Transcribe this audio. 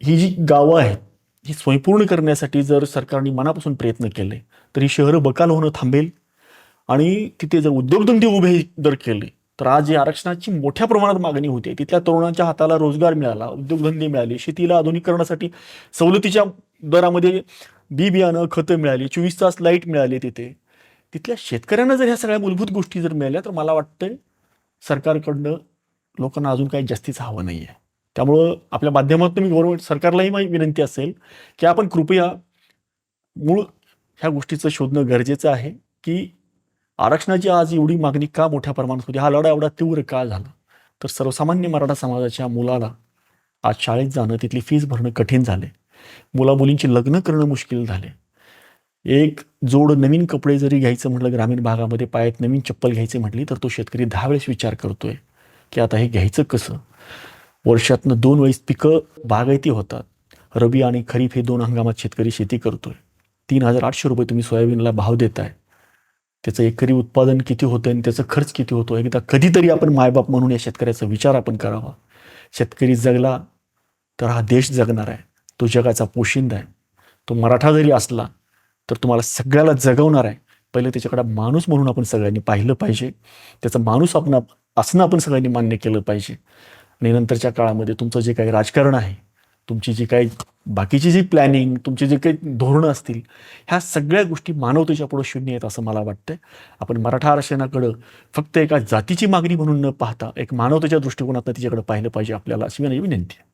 ही जी गावं आहेत ही स्वयंपूर्ण करण्यासाठी जर सरकारने मनापासून प्रयत्न केले तर ही शहरं बकाल होणं थांबेल. आणि तिथे जर उद्योगधंदे उभे जर केले तर आज या आरक्षणाची मोठ्या प्रमाणात मागणी होते. तिथल्या तरुणांच्या हाताला रोजगार मिळाला उद्योगधंदे मिळाले शेतीला आधुनिकरणासाठी सवलतीच्या दरामध्ये बी बियाणं खतं मिळाली चोवीस तास लाइट मिळाली तिथे. तिथल्या शेतकऱ्यांना जर ह्या सगळ्या मूलभूत गोष्टी जर मिळाल्या तर मला वाटतं सरकारकडनं लोकांना अजून काही जास्तीच हवं नाही आहे त्यामुळं आपल्या माध्यमातून मी गव्हर्नमेंट सरकारलाही माझी विनंती असेल की आपण कृपया मूळ ह्या गोष्टीचं शोधणं गरजेचं आहे की आरक्षणाची आज एवढी मागणी का मोठ्या प्रमाणात होती? हा लढा एवढा तीव्र का झाला? तर सर्वसामान्य मराठा समाजाच्या मुलाला आज शाळेत जाणं तिथली फीज भरणं कठीण झाले. मुला मुलींची लग्न करणं मुश्किल झाले. एक जोड नवीन कपडे जरी घ्यायचं म्हटलं ग्रामीण भागामध्ये पायात नवीन चप्पल घ्यायची म्हटली तर तो शेतकरी दहा वेळेस विचार करतोय की आता हे घ्यायचं कसं? वर्षातनं दोन वेळेस पिकं बागायती होतात. रबी आणि खरीप हे दोन हंगामात शेतकरी शेती करतोय. तीन हजार आठशे रुपये तुम्ही सोयाबीनला भाव देताय. त्याचं एकरी उत्पादन किती होतं आणि त्याचा खर्च किती होतो एकदा कधीतरी आपण मायबाप म्हणून या शेतकऱ्याचा विचार आपण करावा. शेतकरी जगला तर हा देश जगणार आहे. तो जगाचा पोशिंदा आहे. तो मराठा जरी असला तर तुम्हाला सगळ्याला जगवणार आहे. पहिले त्याच्याकडे माणूस म्हणून आपण सगळ्यांनी पाहिलं पाहिजे. त्याचा माणूस आपण असणं आपण सगळ्यांनी मान्य केलं पाहिजे. आणि नंतरच्या काळामध्ये तुमचं जे काही राजकारण आहे तुमची जी काही बाकीची जी प्लॅनिंग तुमची जे काही धोरणं असतील ह्या सगळ्या गोष्टी मानवतेच्या पुढे शून्य आहेत असं मला वाटतंय. आपण मराठा आरक्षणाकडं फक्त एका जातीची मागणी म्हणून न पाहता एक मानवतेच्या दृष्टिकोनातनं तिच्याकडे पाहिलं पाहिजे आपल्याला अशी माझी विनंती आहे.